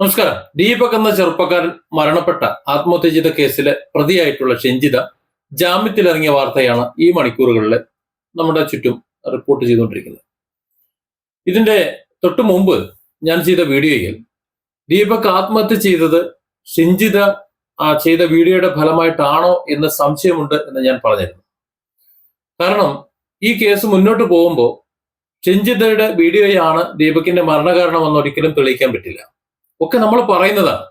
നമസ്കാരം. ദീപക് എന്ന ചെറുപ്പക്കാരൻ മരണപ്പെട്ട ആത്മഹത്യ ചെയ്ത കേസിലെ പ്രതിയായിട്ടുള്ള ഷെഞ്ചിത ജാമ്യത്തിലിറങ്ങിയ വാർത്തയാണ് ഈ മണിക്കൂറുകളിൽ നമ്മുടെ ചുറ്റും റിപ്പോർട്ട് ചെയ്തുകൊണ്ടിരിക്കുന്നത്. ഇതിന്റെ തൊട്ടു മുമ്പ് ഞാൻ ചെയ്ത വീഡിയോയിൽ ദീപക് ആത്മഹത്യ ചെയ്തത് ഷെഞ്ചിത ചെയ്ത വീഡിയോയുടെ ഫലമായിട്ടാണോ എന്ന് സംശയമുണ്ട് എന്ന് ഞാൻ പറഞ്ഞിരുന്നു. കാരണം ഈ കേസ് മുന്നോട്ട് പോകുമ്പോൾ ഷെഞ്ചിതയുടെ വീഡിയോയാണ് ദീപകിന്റെ മരണകാരണമെന്ന് ഒരിക്കലും തെളിയിക്കാൻ പറ്റില്ല. ഒക്കെ നമ്മൾ പറയുന്നതാണ്.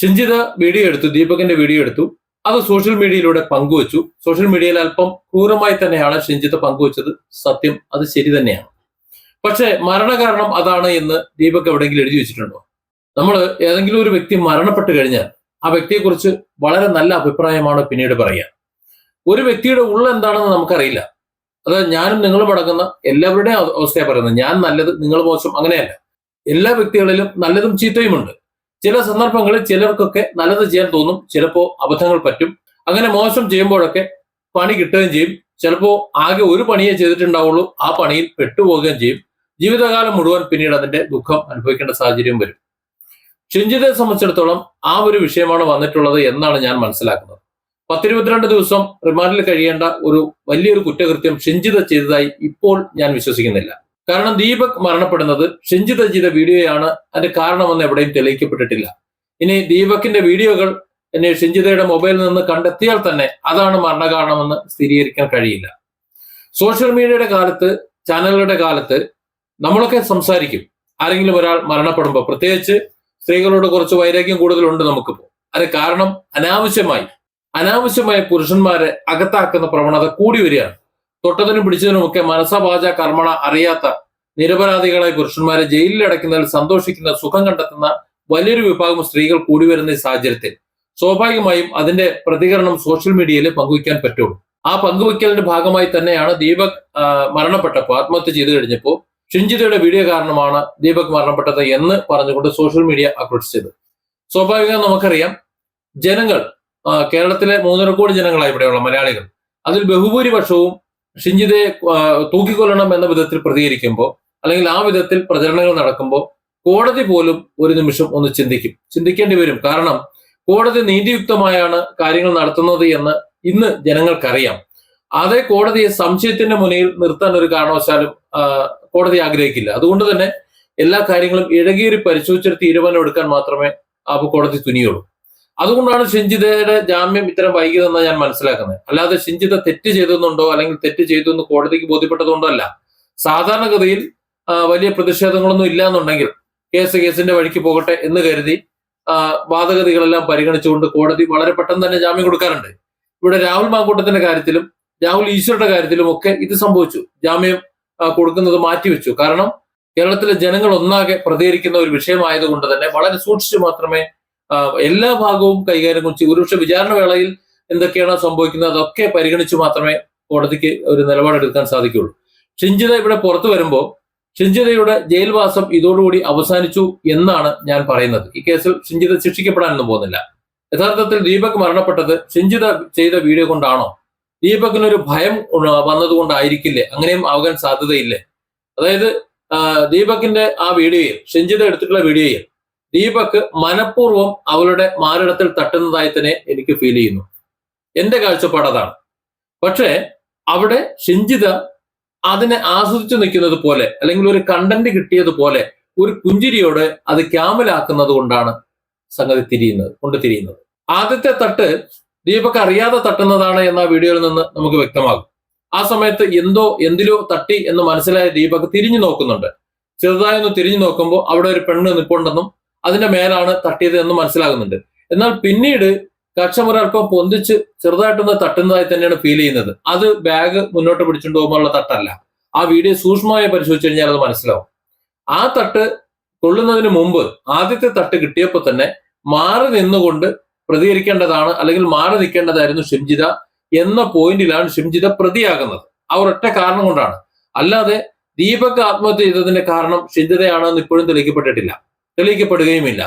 ഷിഞ്ചിത വീഡിയോ എടുത്തു ദീപകിന്റെ വീഡിയോ എടുത്തു. അത് സോഷ്യൽ മീഡിയയിലൂടെ പങ്കുവച്ചു. സോഷ്യൽ മീഡിയയിൽ അല്പം ക്രൂരമായി തന്നെയാണ് ഷിഞ്ചിത പങ്കുവച്ചത്. സത്യം അത് ശരി തന്നെയാണ്. പക്ഷേ മരണകാരണം അതാണ് എന്ന് ദീപക് എവിടെയെങ്കിലും എഴുതി വെച്ചിട്ടുണ്ടോ? നമ്മൾ ഏതെങ്കിലും ഒരു വ്യക്തി മരണപ്പെട്ട് കഴിഞ്ഞാൽ ആ വ്യക്തിയെക്കുറിച്ച് വളരെ നല്ല അഭിപ്രായമാണ് പിന്നീട് പറയുക. ഒരു വ്യക്തിയുടെ ഉള്ള എന്താണെന്ന് നമുക്കറിയില്ല. അത് ഞാനും നിങ്ങളും അടങ്ങുന്ന എല്ലാവരുടെയും അവ- അവസ്ഥയാണ് പറയുന്നത്. ഞാൻ നല്ലത് നിങ്ങൾ മോശം അങ്ങനെയല്ല. എല്ലാ വ്യക്തികളിലും നല്ലതും ചീത്തയുമുണ്ട്. ചില സന്ദർഭങ്ങളിൽ ചിലർക്കൊക്കെ നല്ലത് ചെയ്യാൻ തോന്നും ചിലപ്പോ അബദ്ധങ്ങൾ പറ്റും. അങ്ങനെ മോശം ചെയ്യുമ്പോഴൊക്കെ പണി കിട്ടുകയും ചെയ്യും. ചിലപ്പോ ആകെ ഒരു പണിയേ ചെയ്തിട്ടുണ്ടാവുള്ളൂ ആ പണിയിൽ പെട്ടുപോകുകയും ചെയ്യും. ജീവിതകാലം മുഴുവൻ പിന്നീട് അതിന്റെ ദുഃഖം അനുഭവിക്കേണ്ട സാഹചര്യം വരും. ചുഞ്ചിതയെ സംബന്ധിച്ചിടത്തോളം ആ ഒരു വിഷയമാണ് വന്നിട്ടുള്ളത് എന്നാണ് ഞാൻ മനസ്സിലാക്കുന്നത്. പത്തിരുപത്തിരണ്ട് ദിവസം റിമാൻഡിൽ കഴിയേണ്ട ഒരു വലിയൊരു കുറ്റകൃത്യം ഷിഞ്ചിത ചെയ്തതായി ഇപ്പോൾ ഞാൻ വിശ്വസിക്കുന്നില്ല. കാരണം ദീപക് മരണപ്പെടുന്നത് ഷിഞ്ചിത ചെയ്ത വീഡിയോയാണ്. അതിന്റെ കാരണമെന്ന് എവിടെയും തെളിയിക്കപ്പെട്ടിട്ടില്ല. ഇനി ദീപക്കിന്റെ വീഡിയോകൾ എന്നെ ഷിഞ്ചിതയുടെ മൊബൈലിൽ നിന്ന് കണ്ടെത്തിയാൽ തന്നെ അതാണ് മരണകാരണമെന്ന് സ്ഥിരീകരിക്കാൻ കഴിയില്ല. സോഷ്യൽ മീഡിയയുടെ കാലത്ത് ചാനലുകളുടെ കാലത്ത് നമ്മളൊക്കെ സംസാരിക്കും. ആരെങ്കിലും ഒരാൾ മരണപ്പെടുമ്പോൾ പ്രത്യേകിച്ച് സ്ത്രീകളോട് കുറച്ച് വൈരാഗ്യം കൂടുതലുണ്ട് നമുക്കിപ്പോൾ അത് കാരണം അനാവശ്യമായി അനാവശ്യമായി പുരുഷന്മാരെ അകത്താക്കുന്ന പ്രവണത കൂടി വരികയാണ്. തൊട്ടതിനും പിടിച്ചതിനും ഒക്കെ മനസ്സവാച കർമ്മണ അറിയാത്ത നിരപരാധികളെ പുരുഷന്മാരെ ജയിലിൽ അടയ്ക്കുന്നതിൽ സന്തോഷിക്കുന്ന സുഖം കണ്ടെത്തുന്ന വലിയൊരു വിഭാഗം സ്ത്രീകൾ കൂടി വരുന്ന സാഹചര്യത്തിൽ സ്വാഭാവികമായും അതിന്റെ പ്രതികരണം സോഷ്യൽ മീഡിയയിൽ പങ്കുവയ്ക്കാൻ പറ്റുള്ളൂ. ആ പങ്കുവയ്ക്കലിന്റെ ഭാഗമായി തന്നെയാണ് ദീപക് മരണപ്പെട്ടപ്പോൾ ആത്മഹത്യ ചെയ്തു കഴിഞ്ഞപ്പോൾ ഷിഞ്ചിതയുടെ വീഡിയോ കാരണമാണ് ദീപക് മരണപ്പെട്ടത് എന്ന് പറഞ്ഞുകൊണ്ട് സോഷ്യൽ മീഡിയ ആക്രോശിച്ചത് സ്വാഭാവികം നമുക്കറിയാം ജനങ്ങൾ കേരളത്തിലെ മൂന്നര കോടി ജനങ്ങളാണ് ഇവിടെയുള്ള മലയാളികൾ. അതിൽ ബഹുഭൂരിപക്ഷവും ഷിഞ്ചിതയെ തൂക്കിക്കൊല്ലണം എന്ന വിധത്തിൽ പ്രതികരിക്കുമ്പോൾ അല്ലെങ്കിൽ ആ വിധത്തിൽ പ്രചരണങ്ങൾ നടക്കുമ്പോൾ കോടതി പോലും ഒരു നിമിഷം ഒന്ന് ചിന്തിക്കും. ചിന്തിക്കേണ്ടി വരും. കാരണം കോടതി നീതിയുക്തമായാണ് കാര്യങ്ങൾ നടത്തുന്നത് എന്ന് ഇന്ന് ജനങ്ങൾക്കറിയാം. അതേ കോടതിയെ സംശയത്തിന്റെ മുന്നിൽ നിർത്താൻ ഒരു കാരണവശാലും കോടതി ആഗ്രഹിക്കില്ല. അതുകൊണ്ട് തന്നെ എല്ലാ കാര്യങ്ങളും ഇഴകിയൊരു പരിശോധിച്ചൊരു തീരുമാനം എടുക്കാൻ മാത്രമേ ആ കോടതി തുനിയുള്ളൂ. അതുകൊണ്ടാണ് ഷിഞ്ചിതയുടെ ജാമ്യം ഇത്തരം വൈകിയതെന്ന് ഞാൻ മനസ്സിലാക്കുന്നത്. അല്ലാതെ ഷിഞ്ചിത തെറ്റ് ചെയ്തെന്നുണ്ടോ അല്ലെങ്കിൽ തെറ്റ് ചെയ്തു എന്ന് കോടതിക്ക് ബോധ്യപ്പെട്ടതുകൊണ്ടോ അല്ല. സാധാരണഗതിയിൽ വലിയ പ്രതിഷേധങ്ങളൊന്നും ഇല്ല എന്നുണ്ടെങ്കിൽ കേസ് കേസിന്റെ വഴിക്ക് പോകട്ടെ എന്ന് കരുതി വാദഗതികളെല്ലാം പരിഗണിച്ചുകൊണ്ട് കോടതി വളരെ പെട്ടെന്ന് തന്നെ ജാമ്യം കൊടുക്കാറുണ്ട്. ഇവിടെ രാഹുൽ മാങ്കൂട്ടത്തിന്റെ കാര്യത്തിലും രാഹുൽ ഈശ്വരുടെ കാര്യത്തിലും ഒക്കെ ഇത് സംഭവിച്ചു. ജാമ്യം കൊടുക്കുന്നത് മാറ്റിവെച്ചു. കാരണം കേരളത്തിലെ ജനങ്ങൾ ഒന്നാകെ പ്രതികരിക്കുന്ന ഒരു വിഷയമായതുകൊണ്ട് തന്നെ വളരെ സൂക്ഷിച്ചു മാത്രമേ എല്ലാ ഭാഗവും കൈകാര്യം കുറിച്ച് ഒരുപക്ഷെ വിചാരണ വേളയിൽ എന്തൊക്കെയാണ് സംഭവിക്കുന്നത് അതൊക്കെ പരിഗണിച്ച് മാത്രമേ കോടതിക്ക് ഒരു നിലപാടെടുക്കാൻ സാധിക്കുകയുള്ളൂ. ഷിഞ്ചിത ഇവിടെ പുറത്തു വരുമ്പോൾ ഷിഞ്ചിതയുടെ ജയിൽവാസം ഇതോടുകൂടി അവസാനിച്ചു എന്നാണ് ഞാൻ പറയുന്നത്. ഈ കേസിൽ ഷിഞ്ചിത ശിക്ഷിക്കപ്പെടാനൊന്നും പോകുന്നില്ല. യഥാർത്ഥത്തിൽ ദീപക് മരണപ്പെട്ടത് ഷിഞ്ചിത ചെയ്ത വീഡിയോ കൊണ്ടാണോ? ദീപകിനൊരു ഭയം വന്നതുകൊണ്ടായിരിക്കില്ലേ? അങ്ങനെയും ആകാൻ സാധ്യതയില്ലേ? അതായത് ദീപകിന്റെ ആ വീഡിയോയിൽ ഷിഞ്ചിത എടുത്തിട്ടുള്ള വീഡിയോയിൽ ദീപക് മനഃപൂർവം അവളുടെ മാറിടത്തിൽ തട്ടുന്നതായി തന്നെ എനിക്ക് ഫീൽ ചെയ്യുന്നു. എന്റെ കാഴ്ചപ്പാട് അതാണ്. പക്ഷേ അവിടെ ഷിഞ്ചിത അതിനെ ആസ്വദിച്ചു നിൽക്കുന്നത് പോലെ അല്ലെങ്കിൽ ഒരു കണ്ടന്റ് കിട്ടിയതുപോലെ ഒരു കുഞ്ചിരിയോട് അത് ക്യാമലാക്കുന്നത് കൊണ്ടാണ് സംഗതി തിരിയുന്നത് കൊണ്ട് തിരിയുന്നത്. ആദ്യത്തെ തട്ട് ദീപക് അറിയാതെ തട്ടുന്നതാണ് എന്ന വീഡിയോയിൽ നിന്ന് നമുക്ക് വ്യക്തമാകും. ആ സമയത്ത് എന്തോ എന്തിലോ തട്ടി എന്ന് മനസ്സിലായ ദീപക് തിരിഞ്ഞു നോക്കുന്നുണ്ട്. ചെറുതായൊന്ന് തിരിഞ്ഞു നോക്കുമ്പോൾ അവിടെ ഒരു പെണ്ണ് നിൽപ്പുണ്ടെന്നും അതിന്റെ മേലാണ് തട്ടിയത് എന്ന് മനസ്സിലാകുന്നുണ്ട്. എന്നാൽ പിന്നീട് കക്ഷമൊരാൾക്കോ പൊന്തിച്ച് ചെറുതായിട്ടൊന്ന് തട്ടുന്നതായി തന്നെയാണ് ഫീൽ ചെയ്യുന്നത്. അത് ബാഗ് മുന്നോട്ട് പിടിച്ചുകൊണ്ട് പോകുമ്പോഴുള്ള തട്ടല്ല. ആ വീഡിയോ സൂക്ഷ്മമായി പരിശോധിച്ചു കഴിഞ്ഞാൽ അത് മനസ്സിലാവും. ആ തട്ട് കൊള്ളുന്നതിന് മുമ്പ് ആദ്യത്തെ തട്ട് കിട്ടിയപ്പോൾ തന്നെ മാറി നിന്നുകൊണ്ട് പ്രതികരിക്കേണ്ടതാണ് അല്ലെങ്കിൽ മാറി നിൽക്കേണ്ടതായിരുന്നു ഷിംജിത എന്ന പോയിന്റിലാണ് ഷിംജിത പ്രതിയാകുന്നത്. ആ ഒരൊറ്റ കാരണം കൊണ്ടാണ്. അല്ലാതെ ദീപക് ആത്മഹത്യ ചെയ്തതിന്റെ കാരണം ഷിംജിതയാണെന്ന് ഇപ്പോഴും തെളിയിക്കപ്പെട്ടിട്ടില്ല. തെളിയിക്കപ്പെടുകയുമില്ല.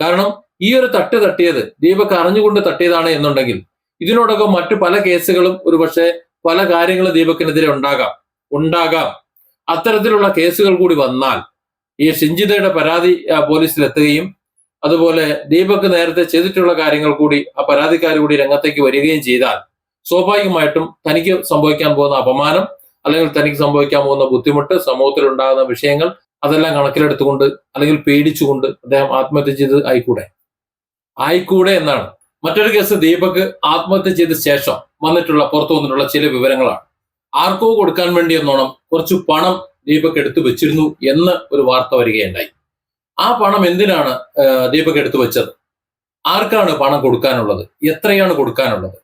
കാരണം ഈ ഒരു തട്ട് തട്ടിയത് ദീപക് അറിഞ്ഞുകൊണ്ട് തട്ടിയതാണ് എന്നുണ്ടെങ്കിൽ ഇതിനോടകം മറ്റു പല കേസുകളും ഒരുപക്ഷെ പല കാര്യങ്ങളും ദീപക്കിനെതിരെ ഉണ്ടാകാം ഉണ്ടാകാം. അത്തരത്തിലുള്ള കേസുകൾ കൂടി വന്നാൽ ഈ ഷിഞ്ചിതയുടെ പരാതി പോലീസിലെത്തുകയും അതുപോലെ ദീപക് നേരത്തെ ചെയ്തിട്ടുള്ള കാര്യങ്ങൾ കൂടി ആ പരാതിക്കാർ കൂടി രംഗത്തേക്ക് വരികയും ചെയ്താൽ സ്വാഭാവികമായിട്ടും തനിക്ക് സംഭവിക്കാൻ പോകുന്ന അപമാനം അല്ലെങ്കിൽ തനിക്ക് സംഭവിക്കാൻ പോകുന്ന ബുദ്ധിമുട്ട് സമൂഹത്തിൽ ഉണ്ടാകുന്ന വിഷയങ്ങൾ അതെല്ലാം കണക്കിലെടുത്തുകൊണ്ട് അല്ലെങ്കിൽ പേടിച്ചുകൊണ്ട് അദ്ദേഹം ആത്മഹത്യ ചെയ്ത് ആയിക്കൂടെ? ആയിക്കൂടെ എന്നാണ്. മറ്റൊരു കേസ് ദീപക് ആത്മഹത്യ ചെയ്ത ശേഷം വന്നിട്ടുള്ള പുറത്തു വന്നിട്ടുള്ള ചില വിവരങ്ങളാണ്. ആർക്കോ കൊടുക്കാൻ വേണ്ടി എന്നോണം കുറച്ച് പണം ദീപക് എടുത്തു വെച്ചിരുന്നു എന്ന് ഒരു വാർത്ത വരികയുണ്ടായി. ആ പണം എന്തിനാണ് ദീപക് എടുത്തു വെച്ചത്? ആർക്കാണ് പണം കൊടുക്കാനുള്ളത്? എത്രയാണ് കൊടുക്കാനുള്ളത്?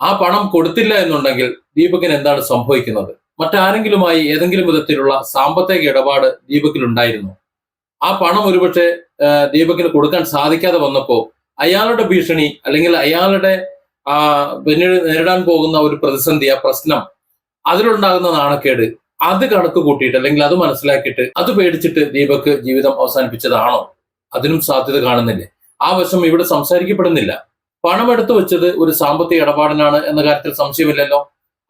ആ പണം കൊടുത്തില്ല എന്നുണ്ടെങ്കിൽ ദീപകിന് എന്താണ് സംഭവിക്കുന്നത്? മറ്റാരെങ്കിലുമായി ഏതെങ്കിലും വിധത്തിലുള്ള സാമ്പത്തിക ഇടപാട് ദീപകിൽ ഉണ്ടായിരുന്നു. ആ പണം ഒരുപക്ഷെ ദീപകിന് കൊടുക്കാൻ സാധിക്കാതെ വന്നപ്പോൾ അയാളുടെ ഭീഷണി അല്ലെങ്കിൽ അയാളുടെ പിന്നീട് നേരിടാൻ പോകുന്ന ഒരു പ്രതിസന്ധി ആ പ്രശ്നം അതിലുണ്ടാകുന്ന നാണക്കേട് അത് കണക്ക് കൂട്ടിയിട്ട് അല്ലെങ്കിൽ അത് മനസ്സിലാക്കിയിട്ട് അത് പേടിച്ചിട്ട് ദീപക് ജീവിതം അവസാനിപ്പിച്ചതാണോ? അതിനും സാധ്യത കാണുന്നില്ലേ? ആ വശം ഇവിടെ സംസാരിക്കപ്പെടുന്നില്ല. പണം എടുത്തു വെച്ചത് ഒരു സാമ്പത്തിക ഇടപാടിനാണ് എന്ന കാര്യത്തിൽ സംശയമില്ലല്ലോ.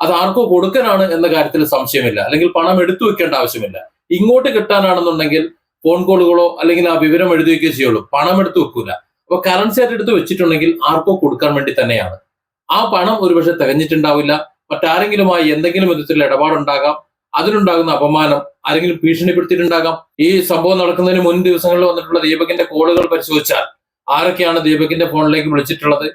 അത് ആർക്കോ കൊടുക്കാനാണ് എന്ന കാര്യത്തിൽ സംശയമില്ല. അല്ലെങ്കിൽ പണം എടുത്തു വെക്കേണ്ട ആവശ്യമില്ല. ഇങ്ങോട്ട് കിട്ടാനാണെന്നുണ്ടെങ്കിൽ ഫോൺ കോളുകളോ അല്ലെങ്കിൽ ആ വിവരം എഴുതി വയ്ക്കുകയോ ചെയ്യുള്ളൂ. പണം എടുത്തു വെക്കൂല. അപ്പൊ കറൻസി ആയിട്ട് എടുത്ത് വെച്ചിട്ടുണ്ടെങ്കിൽ ആർക്കോ കൊടുക്കാൻ വേണ്ടി തന്നെയാണ്. ആ പണം ഒരുപക്ഷെ തികഞ്ഞിട്ടുണ്ടാവില്ല. മറ്റാരെങ്കിലുമായി എന്തെങ്കിലും വിധത്തിലുള്ള ഇടപാടുണ്ടാകാം. അതിനുണ്ടാകുന്ന അപമാനം ആരെങ്കിലും ഭീഷണിപ്പെടുത്തിയിട്ടുണ്ടാകാം. ഈ സംഭവം നടക്കുന്നതിന് മുൻ ദിവസങ്ങളിൽ വന്നിട്ടുള്ള ദീപകിന്റെ കോളുകൾ പരിശോധിച്ചാൽ ആരൊക്കെയാണ് ദീപകിന്റെ ഫോണിലേക്ക് വിളിച്ചിട്ടുള്ളത്?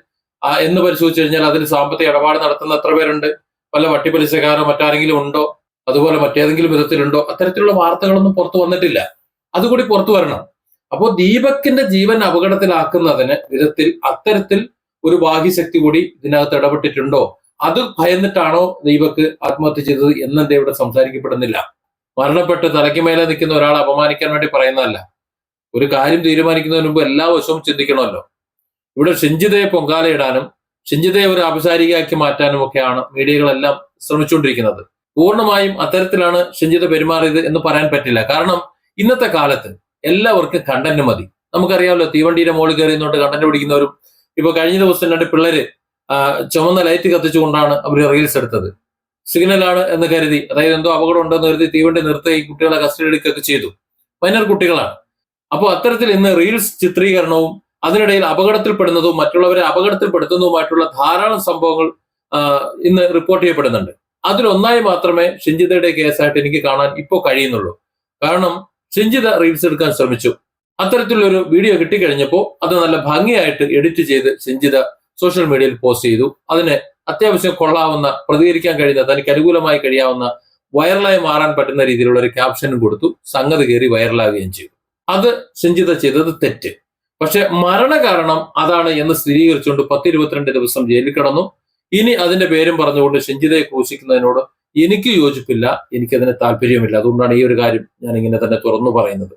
എന്ന് പരിശോധിച്ചു കഴിഞ്ഞാൽ അതിൽ സാമ്പത്തിക ഇടപാട് നടത്തുന്ന എത്ര പേരുണ്ട്? വല്ല വട്ടിപ്പലിശക്കാരോ മറ്റാരെങ്കിലും ഉണ്ടോ? അതുപോലെ മറ്റേതെങ്കിലും വിധത്തിലുണ്ടോ? അത്തരത്തിലുള്ള വാർത്തകളൊന്നും പുറത്തു വന്നിട്ടില്ല. അതുകൂടി പുറത്തു വരണം. അപ്പോൾ ദീപക്കിന്റെ ജീവൻ അപകടത്തിലാക്കുന്നതിന് വിധത്തിൽ അത്തരത്തിൽ ഒരു ബാഹ്യശക്തി കൂടി ഇതിനകത്ത് ഇടപെട്ടിട്ടുണ്ടോ? അത് ഭയന്നിട്ടാണോ ദീപക്ക് ആത്മഹത്യ ചെയ്തത് എന്നെന്താ ഇവിടെ സംസാരിക്കപ്പെടുന്നില്ല? മരണപ്പെട്ട് തലയ്ക്ക് മേലെ നിൽക്കുന്ന ഒരാളെ അപമാനിക്കാൻ വേണ്ടി പറയുന്നതല്ല. ഒരു കാര്യം തീരുമാനിക്കുന്നതിന് മുമ്പ് എല്ലാ വശവും ചിന്തിക്കണമല്ലോ. ഇവിടെ ഷിഞ്ചിതയെ പൊങ്കാലയിടാനും ഷിഞ്ചിതയെ ഒരു ഔപചാരികയാക്കി മാറ്റാനും ഒക്കെയാണ് മീഡിയകളെല്ലാം ശ്രമിച്ചുകൊണ്ടിരിക്കുന്നത്. പൂർണമായും അത്തരത്തിലാണ് ഷിഞ്ചിത പെരുമാറിയത് എന്ന് പറയാൻ പറ്റില്ല. കാരണം ഇന്നത്തെ കാലത്ത് എല്ലാവർക്കും കണ്ടന്റ് മതി. നമുക്കറിയാമല്ലോ തീവണ്ടിയുടെ മുകളിൽ കയറി നിന്നോട്ട് കണ്ടന്റ് പിടിക്കുന്നവരും ഇപ്പൊ കഴിഞ്ഞ ദിവസം രണ്ട് പിള്ളേര് ചുമന്ന ലൈറ്റ് കത്തിച്ചുകൊണ്ടാണ് അവർ റീൽസ് എടുത്തത്. സിഗ്നലാണ് എന്ന് കരുതി അതായത് എന്തോ അപകടം ഉണ്ടെന്ന് കരുതി തീവണ്ടി നിർത്തുകയും കുട്ടികളെ കസ്റ്റഡി എടുക്കുകയൊക്കെ ചെയ്തു. മൈനർ കുട്ടികളാണ്. അപ്പോൾ അത്തരത്തിൽ ഇന്ന് റീൽസ് ചിത്രീകരണവും അതിനിടയിൽ അപകടത്തിൽപ്പെടുന്നതും മറ്റുള്ളവരെ അപകടത്തിൽപ്പെടുത്തുന്നതുമായിട്ടുള്ള ധാരാളം സംഭവങ്ങൾ ഇന്ന് റിപ്പോർട്ട് ചെയ്യപ്പെടുന്നുണ്ട്. അതിലൊന്നായി മാത്രമേ ഷിഞ്ചിതയുടെ കേസായിട്ട് എനിക്ക് കാണാൻ ഇപ്പോൾ കഴിയുന്നുള്ളൂ. കാരണം ഷിഞ്ചിത റീൽസ് എടുക്കാൻ ശ്രമിച്ചു. അത്തരത്തിലൊരു വീഡിയോ കിട്ടിക്കഴിഞ്ഞപ്പോൾ അത് നല്ല ഭംഗിയായിട്ട് എഡിറ്റ് ചെയ്ത് ഷിഞ്ചിത സോഷ്യൽ മീഡിയയിൽ പോസ്റ്റ് ചെയ്തു. അതിന് അത്യാവശ്യം കൊള്ളാവുന്ന പ്രതികരിക്കാൻ കഴിയുന്ന തനിക്ക് അനുകൂലമായി കഴിയാവുന്ന വൈറലായി മാറാൻ പറ്റുന്ന രീതിയിലുള്ള ഒരു ക്യാപ്ഷനും കൊടുത്തു. സംഗതി കയറി വൈറലാകുകയും ചെയ്തു. അത് ഷിഞ്ചിത ചെയ്തത് തെറ്റ്. പക്ഷെ മരണകാരണം അതാണ് എന്ന് സ്ഥിരീകരിച്ചുകൊണ്ട് പത്ത് ഇരുപത്തിരണ്ട് ദിവസം ജയിലിൽ കിടന്നു. ഇനി അതിന്റെ പേരും പറഞ്ഞുകൊണ്ട് ഷിഞ്ചിതയെ ക്രൂശിക്കുന്നതിനോട് എനിക്ക് യോജിപ്പില്ല എനിക്കതിന് താല്പര്യമില്ല. അതുകൊണ്ടാണ് ഈ ഒരു കാര്യം ഞാൻ ഇങ്ങനെ തന്നെ തുറന്നു പറയുന്നത്.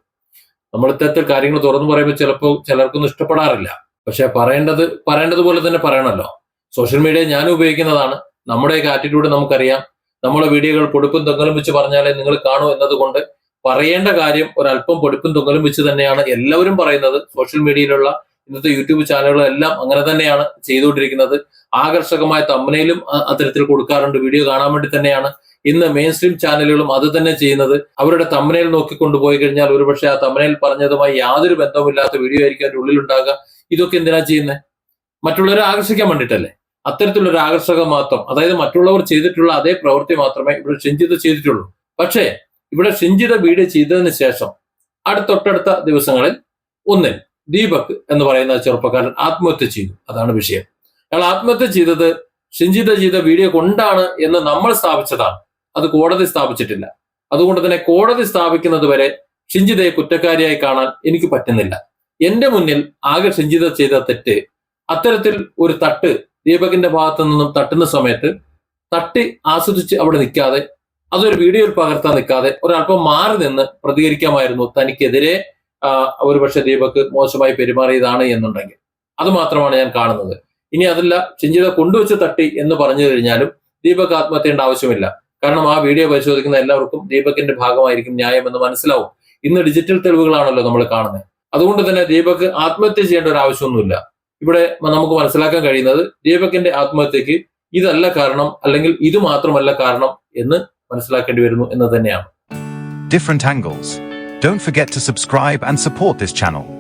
നമ്മൾ ഇത്തരത്തിൽ കാര്യങ്ങൾ തുറന്നു പറയുമ്പോൾ ചിലപ്പോൾ ചിലർക്കൊന്നും ഇഷ്ടപ്പെടാറില്ല. പക്ഷെ പറയേണ്ടത് പറയേണ്ടതുപോലെ തന്നെ പറയണമല്ലോ. സോഷ്യൽ മീഡിയ ഞാൻ ഉപയോഗിക്കുന്നതാണ്. നമ്മുടെയൊക്കെ ആറ്റിറ്റ്യൂഡ് നമുക്കറിയാം. നമ്മുടെ വീഡിയോകൾ പൊടുപ്പും തൊങ്ങലും വെച്ച് പറഞ്ഞാലേ നിങ്ങൾ കാണൂ എന്നതുകൊണ്ട് പറയേണ്ട കാര്യം ഒരല്പം പൊടിപ്പും തുങ്ങലും വെച്ച് തന്നെയാണ് എല്ലാവരും പറയുന്നത്. സോഷ്യൽ മീഡിയയിലുള്ള ഇന്നത്തെ യൂട്യൂബ് ചാനലുകളെല്ലാം അങ്ങനെ തന്നെയാണ് ചെയ്തുകൊണ്ടിരിക്കുന്നത്. ആകർഷകമായ തമ്മനയിലും അത്തരത്തിൽ കൊടുക്കാറുണ്ട്. വീഡിയോ കാണാൻ വേണ്ടി തന്നെയാണ് ഇന്ന് മെയിൻ സ്ട്രീം ചാനലുകളും അത് തന്നെ ചെയ്യുന്നത്. അവരുടെ തമ്മനയിൽ നോക്കിക്കൊണ്ട് പോയി കഴിഞ്ഞാൽ ഒരുപക്ഷെ ആ തമ്മനയിൽ പറഞ്ഞതുമായി യാതൊരു ബന്ധവുമില്ലാത്ത വീഡിയോ ആയിരിക്കും അതിന്റെ ഉള്ളിലുണ്ടാകുക. ഇതൊക്കെ എന്തിനാ ചെയ്യുന്നത് മറ്റുള്ളവരെ ആകർഷിക്കാൻ വേണ്ടിയിട്ടല്ലേ അത്തരത്തിലുള്ള ആകർഷകം മാത്രം അതായത് മറ്റുള്ളവർ ചെയ്തിട്ടുള്ള അതേ പ്രവൃത്തി മാത്രമേ ഇവിടെ ഷിഞ്ചിത ചെയ്തിട്ടുള്ളൂ. പക്ഷേ ഇവിടെ ഷിഞ്ചിയുടെ വീട് ചെയ്തതിന് ശേഷം അടുത്തൊട്ടടുത്ത ദിവസങ്ങളിൽ ഒന്നിൽ ദീപക് എന്ന് പറയുന്ന ചെറുപ്പക്കാരൻ ആത്മഹത്യ ചെയ്തു. അതാണ് വിഷയം. അയാൾ ആത്മഹത്യ ചെയ്തത് ഷിഞ്ചിത ചെയ്ത വീഡിയോ കൊണ്ടാണ് എന്ന് നമ്മൾ സ്ഥാപിച്ചതാണ്. അത് കോടതി സ്ഥാപിച്ചിട്ടില്ല. അതുകൊണ്ട് തന്നെ കോടതി സ്ഥാപിക്കുന്നത് വരെ ഷിഞ്ചിതയെ കുറ്റക്കാരിയായി കാണാൻ എനിക്ക് പറ്റുന്നില്ല. എന്റെ മുന്നിൽ ആകെ ഷിഞ്ചിത ചെയ്ത തെറ്റ് അത്തരത്തിൽ ഒരു തട്ട് ദീപകിന്റെ ഭാഗത്തു നിന്നും തട്ടുന്ന സമയത്ത് തട്ടി ആസ്വദിച്ച് അവിടെ നിൽക്കാതെ അതൊരു വീഡിയോയിൽ പകർത്താൻ നിൽക്കാതെ ഒരല്പം മാറി നിന്ന് പ്രതികരിക്കാമായിരുന്നു തനിക്കെതിരെ ഒരുപക്ഷെ ദീപക് മോശമായി പെരുമാറിയതാണ് എന്നുണ്ടെങ്കിൽ. അത് മാത്രമാണ് ഞാൻ കാണുന്നത്. ഇനി അതല്ല ചിഞ്ചിത കൊണ്ടുവച്ച് തട്ടി എന്ന് പറഞ്ഞു കഴിഞ്ഞാലും ദീപക് ആത്മഹത്യേണ്ട ആവശ്യമില്ല. കാരണം ആ വീഡിയോ പരിശോധിക്കുന്ന എല്ലാവർക്കും ദീപകിന്റെ ഭാഗമായിരിക്കും ന്യായം എന്ന് മനസ്സിലാവും. ഇന്ന് ഡിജിറ്റൽ തെളിവുകളാണല്ലോ നമ്മൾ കാണുന്നത്. അതുകൊണ്ട് തന്നെ ദീപക് ആത്മഹത്യ ചെയ്യേണ്ട ഒരു ആവശ്യമൊന്നുമില്ല. ഇവിടെ നമുക്ക് മനസ്സിലാക്കാൻ കഴിയുന്നത് ദീപകിന്റെ ആത്മഹത്യക്ക് ഇതല്ല കാരണം അല്ലെങ്കിൽ ഇത് മാത്രമല്ല കാരണം എന്ന് മനസ്സിലാക്കേണ്ടി വരുന്നു എന്ന് തന്നെയാണ് Different angles. Don't forget to subscribe and support this channel.